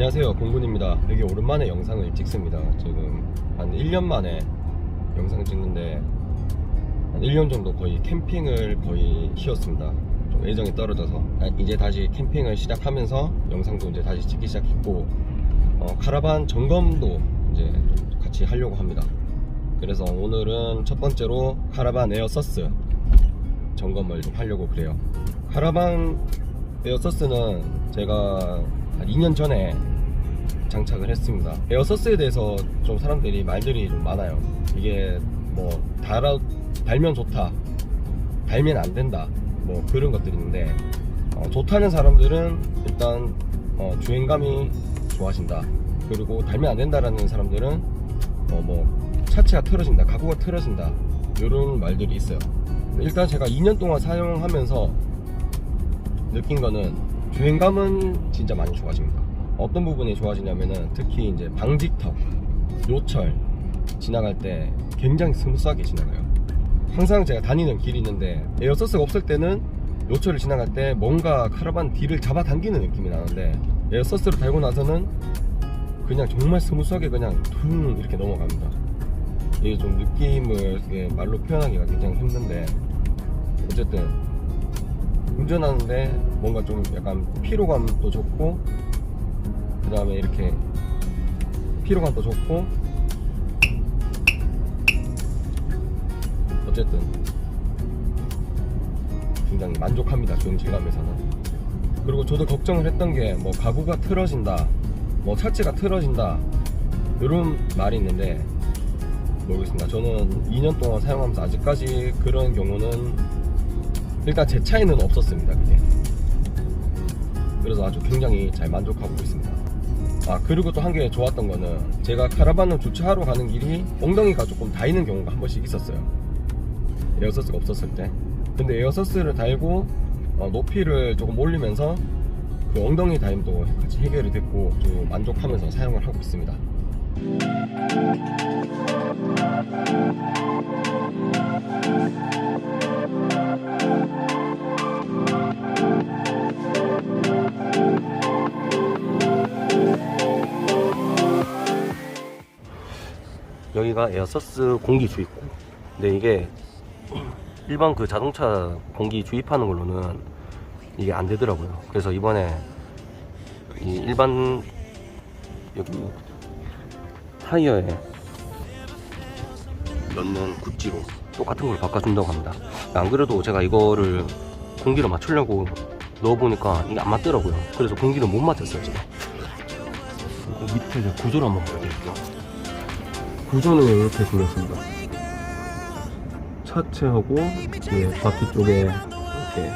안녕하세요. 공군입니다. 되게 오랜만에 영상을 찍습니다. 지금 한 1년 만에 영상 찍는데 한 1년 정도 거의 캠핑을 거의 쉬었습니다. 좀 애정이 떨어져서. 아, 이제 다시 캠핑을 시작하면서 영상도 이제 다시 찍기 시작했고 어, 카라반 점검도 이제 좀 같이 하려고 합니다. 그래서 오늘은 첫 번째로 카라반 에어서스 점검을 좀 하려고 그래요. 카라반 에어서스는 제가 한 2년 전에 장착을 했습니다. 에어서스에 대해서 좀 사람들이 말들이 좀 많아요. 이게 뭐 달아, 달면 좋다, 달면 안 된다, 뭐 그런 것들이 있는데 어, 좋다는 사람들은 일단 어, 주행감이 좋아진다. 그리고 달면 안 된다라는 사람들은 어, 뭐 차체가 틀어진다, 가구가 틀어진다 이런 말들이 있어요. 일단 제가 2년 동안 사용하면서 느낀 거는 주행감은 진짜 많이 좋아집니다. 어떤 부분이 좋아지냐면은 특히 이제 방직턱, 요철 지나갈 때 굉장히 스무스하게 지나가요. 항상 제가 다니는 길이 있는데 에어서스가 없을 때는 요철을 지나갈 때 뭔가 카라반 뒤를 잡아당기는 느낌이 나는데 에어서스를 달고 나서는 그냥 정말 스무스하게 그냥 퉁 이렇게 넘어갑니다. 이게 좀 느낌을 말로 표현하기가 굉장히 힘든데 어쨌든 운전하는데 뭔가 좀 약간 피로감도 좋고 그 다음에 이렇게 피로감도 좋고. 어쨌든 굉장히 만족합니다 주행 질감에서는. 그리고 저도 걱정을 했던 게 뭐 가구가 틀어진다 뭐 차체가 틀어진다 이런 말이 있는데 모르겠습니다. 저는 2년 동안 사용하면서 아직까지 그런 경우는 일단 제 차에는 없었습니다 그게. 그래서 아주 굉장히 잘 만족하고 있습니다. 아 그리고 또 한 개 좋았던 거는 제가 카라반을 주차하러 가는 길이 엉덩이가 조금 닿이는 경우가 한 번씩 있었어요. 에어서스가 없었을 때. 근데 에어서스를 달고 어, 높이를 조금 올리면서 그 엉덩이 닿임도 같이 해결이 됐고 좀 만족하면서 사용을 하고 있습니다 여기가 에어서스 공기 주입구. 근데 이게 일반 그 자동차 공기 주입하는 걸로는 이게 안 되더라고요. 그래서 이번에 이 일반 여기 타이어에 넣는 굿지로 똑같은 걸 바꿔준다고 합니다. 안 그래도 제가 이거를 공기를 맞추려고 넣어보니까 이게 안 맞더라고요. 그래서 공기를 못 맞췄어요, 제가. 그 밑에 구조를 한번 보여드릴게요. 구조는 이렇게 생겼습니다. 차체하고 예, 바퀴 쪽에 이렇게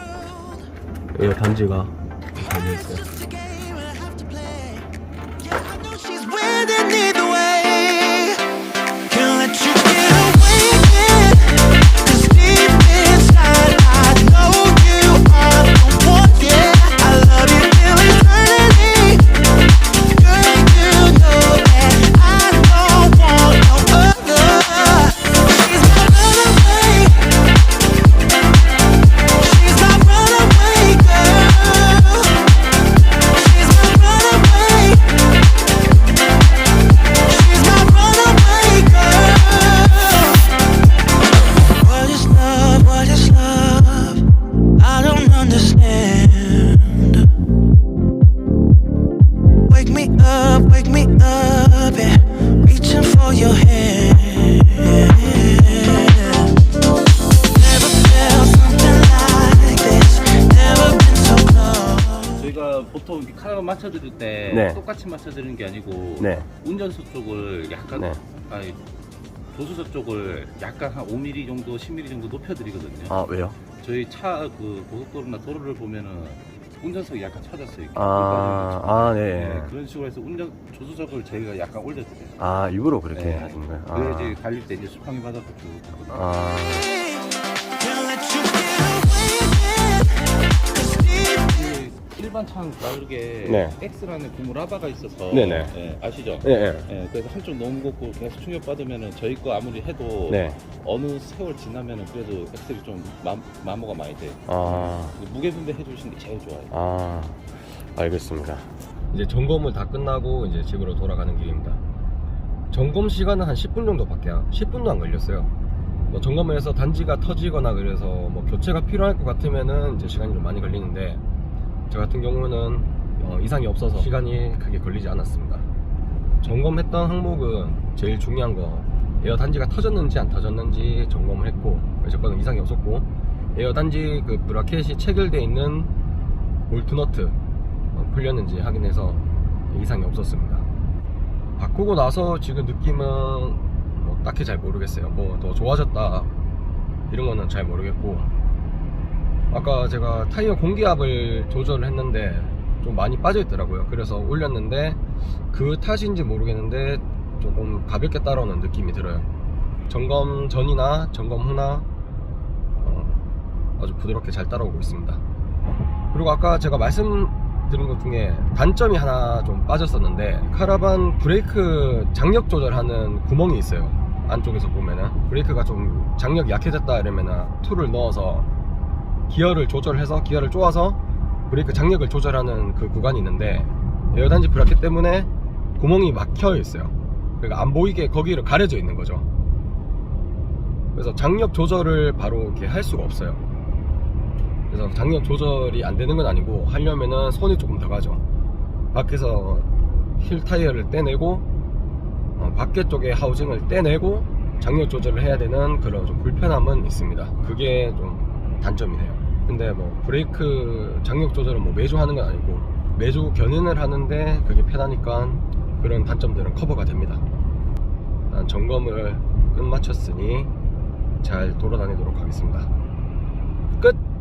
에어 단지가 달려있어요. 카라반 맞춰드릴 때 네. 똑같이 맞춰드리는 게 아니고 네. 운전수 쪽을 약간 네. 아니 조수석 쪽을 약간 한 5mm 정도, 10mm 정도 높여드리거든요. 아 왜요? 저희 차 그 고속도로나 도로를 보면은 운전석이 약간. 이렇게. 아, 아, 네. 네, 그런 식으로 해서 운전 조수석을 저희가 약간 올려드려요. 아, 일부러 그렇게 네. 하시는 거예요? 아, 그래야지 달릴 때 이제 수평이 쭉 가거든요. 아, 일반 차랑 다르게 네. X라는 고무 라바가 있어서 네네. 예, 아시죠? 예, 예. 예, 그래서 한쪽 너무 무겁고 계속 충격 받으면은 저희 거 아무리 해도 네. 어느 세월 지나면은 그래도 엑셀이 좀 마, 마모가 많이 돼요. 아, 무게 분배 해주시는 게 제일 좋아요. 아, 알겠습니다. 이제 점검을 다 끝나고 이제 집으로 돌아가는 길입니다. 점검 시간은 한 10분 정도밖에 10분도 안 걸렸어요. 뭐 점검을 해서 단지가 터지거나 그래서 뭐 교체가 필요할 것 같으면은 이제 시간이 좀 많이 걸리는데 저 같은 경우는 어, 이상이 없어서 시간이 크게 걸리지 않았습니다. 점검했던 항목은 제일 중요한 거 에어 단지가 터졌는지 안 터졌는지 점검을 했고 저거는 이상이 없었고 에어 단지 그 브라켓이 체결되어 있는 볼트 너트 어, 풀렸는지 확인해서 이상이 없었습니다. 바꾸고 나서 지금 느낌은 뭐 딱히 잘 모르겠어요. 뭐 더 좋아졌다 이런 거는 잘 모르겠고 아까 제가 타이어 공기압을 조절을 했는데 좀 많이 빠져 있더라고요. 그래서 올렸는데 그 탓인지 모르겠는데 조금 가볍게 따라오는 느낌이 들어요. 점검 전이나 점검 후나 어, 아주 부드럽게 잘 따라오고 있습니다. 그리고 아까 제가 말씀드린 것 중에 단점이 하나 좀 빠졌었는데 카라반 브레이크 장력 조절하는 구멍이 있어요. 안쪽에서 보면은 브레이크가 좀 장력이 약해졌다 이러면은 툴을 넣어서 기어를 조절해서 기어를 쪼아서 브레이크 장력을 조절하는 그 구간이 있는데 에어단지 브라켓 때문에 구멍이 막혀 있어요. 그러니까 안 보이게 거기를 가려져 있는 거죠. 그래서 장력 조절을 바로 이렇게 할 수가 없어요. 그래서 장력 조절이 안 되는 건 아니고 하려면은 손이 조금 더 가죠. 밖에서 힐 타이어를 떼내고 어, 밖에 쪽에 하우징을 떼내고 장력 조절을 해야 되는 그런 좀 불편함은 있습니다. 그게 좀 단점이네요. 근데 뭐 브레이크 장력 조절은 뭐 매주 하는 건 아니고 매주 견인을 하는데 그게 편하니까 그런 단점들은 커버가 됩니다. 일단 점검을 끝마쳤으니 잘 돌아다니도록 하겠습니다. 끝!